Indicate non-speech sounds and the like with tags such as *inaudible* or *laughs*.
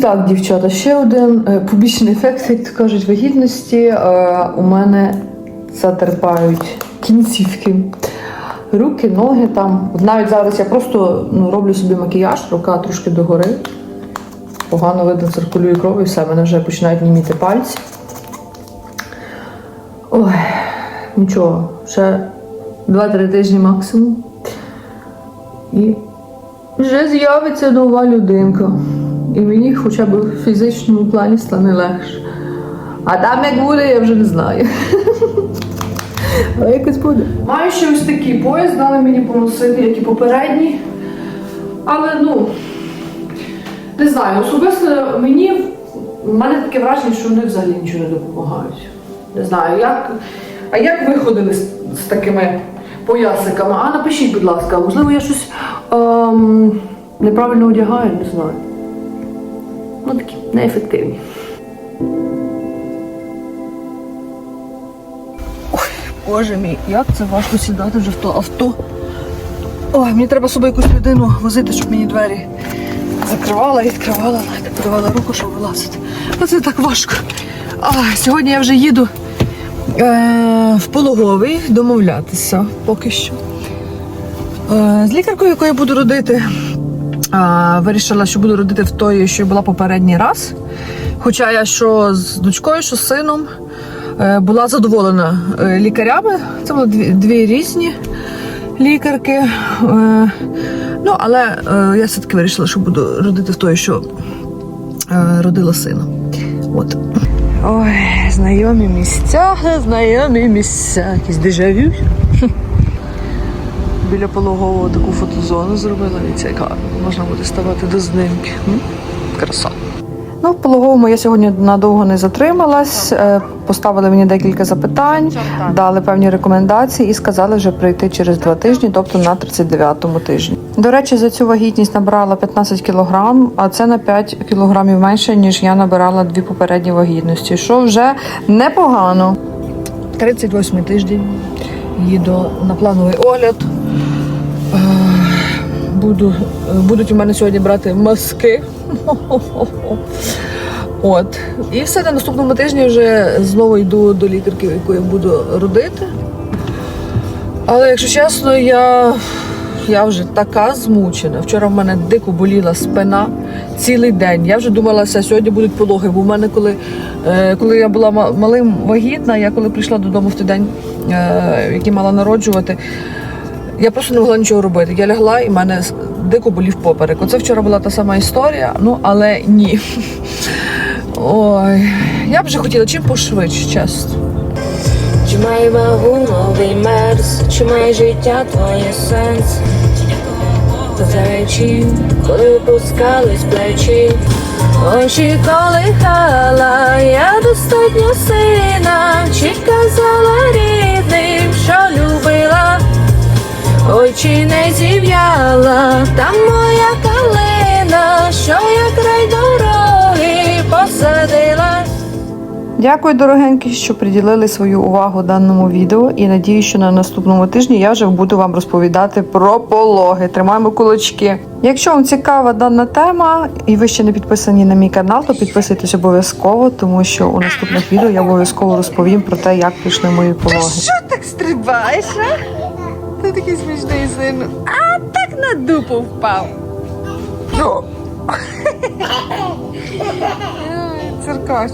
так, дівчата, ще один е, побічний ефект, як то кажуть, вагітності. Е, у мене затерпають кінцівки. Руки, ноги там. Навіть зараз я просто ну, роблю собі макіяж, рука трошки догори. Погано видно, циркулює кров і все, мене вже починають німіти пальці. Ой, нічого, ще 2-3 тижні максимум. І вже з'явиться нова людинка. І мені хоча б в фізичному плані стане легше. А там як буде, я вже не знаю. Але якось буде. Маю ще ось такий пояс, дали мені поносити, як і попередній. Але ну, не знаю, особисто мені в мене таке враження, що вони взагалі нічого не допомагають. Не знаю, як. А як ви ходили з, з такими поясиками? А напишіть, будь ласка, можливо, я щось ем, неправильно одягаю, не знаю. Ну такі неефективні. Ой, боже мій, як це важко сідати вже в то авто. Ой, мені треба з собою якусь людину возити, щоб мені двері закривала відкривала, подавала руку, щоб вилазити. Оце так важко. А, сьогодні я вже їду е, в пологовий домовлятися поки що. Е, з лікаркою, яку я буду родити, е, вирішила, що буду родити в той, що була попередній раз. Хоча я що з дочкою, що з сином е, була задоволена е, лікарями. Це були дві, дві різні лікарки. Е, ну, але я все-таки вирішила, що буду родити в той, що родила сина. От. Ой, знайомі місця, знайомі місця. Якісь дежавю. Біля пологового таку фотозону зробила і це гарно. Можна буде ставати до знимки. Краса. Ну, в пологовому я сьогодні надовго не затрималась. Е, Поставили мені декілька запитань, дали певні рекомендації і сказали вже прийти через два тижні, тобто на 39-му тижні. До речі, за цю вагітність набрала 15 кілограм, а це на 5 кілограмів менше, ніж я набирала дві попередні вагітності, що вже непогано. 38 тиждень їду на плановий огляд. Е, Буду, будуть у мене сьогодні брати маски. *laughs* От. І все на наступному тижні вже знову йду до лікарки, яку я буду родити. Але якщо чесно, я, я вже така змучена. Вчора в мене дико боліла спина цілий день. Я вже думала, що сьогодні будуть пологи. Бо в мене, коли, е, коли я була малим вагітна, я коли прийшла додому в той день, е, який мала народжувати, я просто не могла нічого робити. Я лягла і в мене дико болів поперек. Оце вчора була та сама історія, ну але ні. *laughs* Ой, я б вже хотіла чим пошвидше, чесно. Чи має вагу новий мерз, чи має життя твоє сенс? Позаючи, коли опускались плечі, очі колихала, я достатньо сина, чи казала рідним, що любила, очі не зів'яла, там моя калина, що я край дороги посадила. Дякую, дорогенькі, що приділили свою увагу даному відео. І надію, що на наступному тижні я вже буду вам розповідати про пологи. Тримаємо кулачки. Якщо вам цікава дана тема і ви ще не підписані на мій канал, то підписуйтесь обов'язково, тому що у наступних відео я обов'язково розповім про те, як прийшли мої пологи. Що так стрибаєш, а? Ти такий смішний сину. А так на дупу впав. Ну. *laughs* Циркач.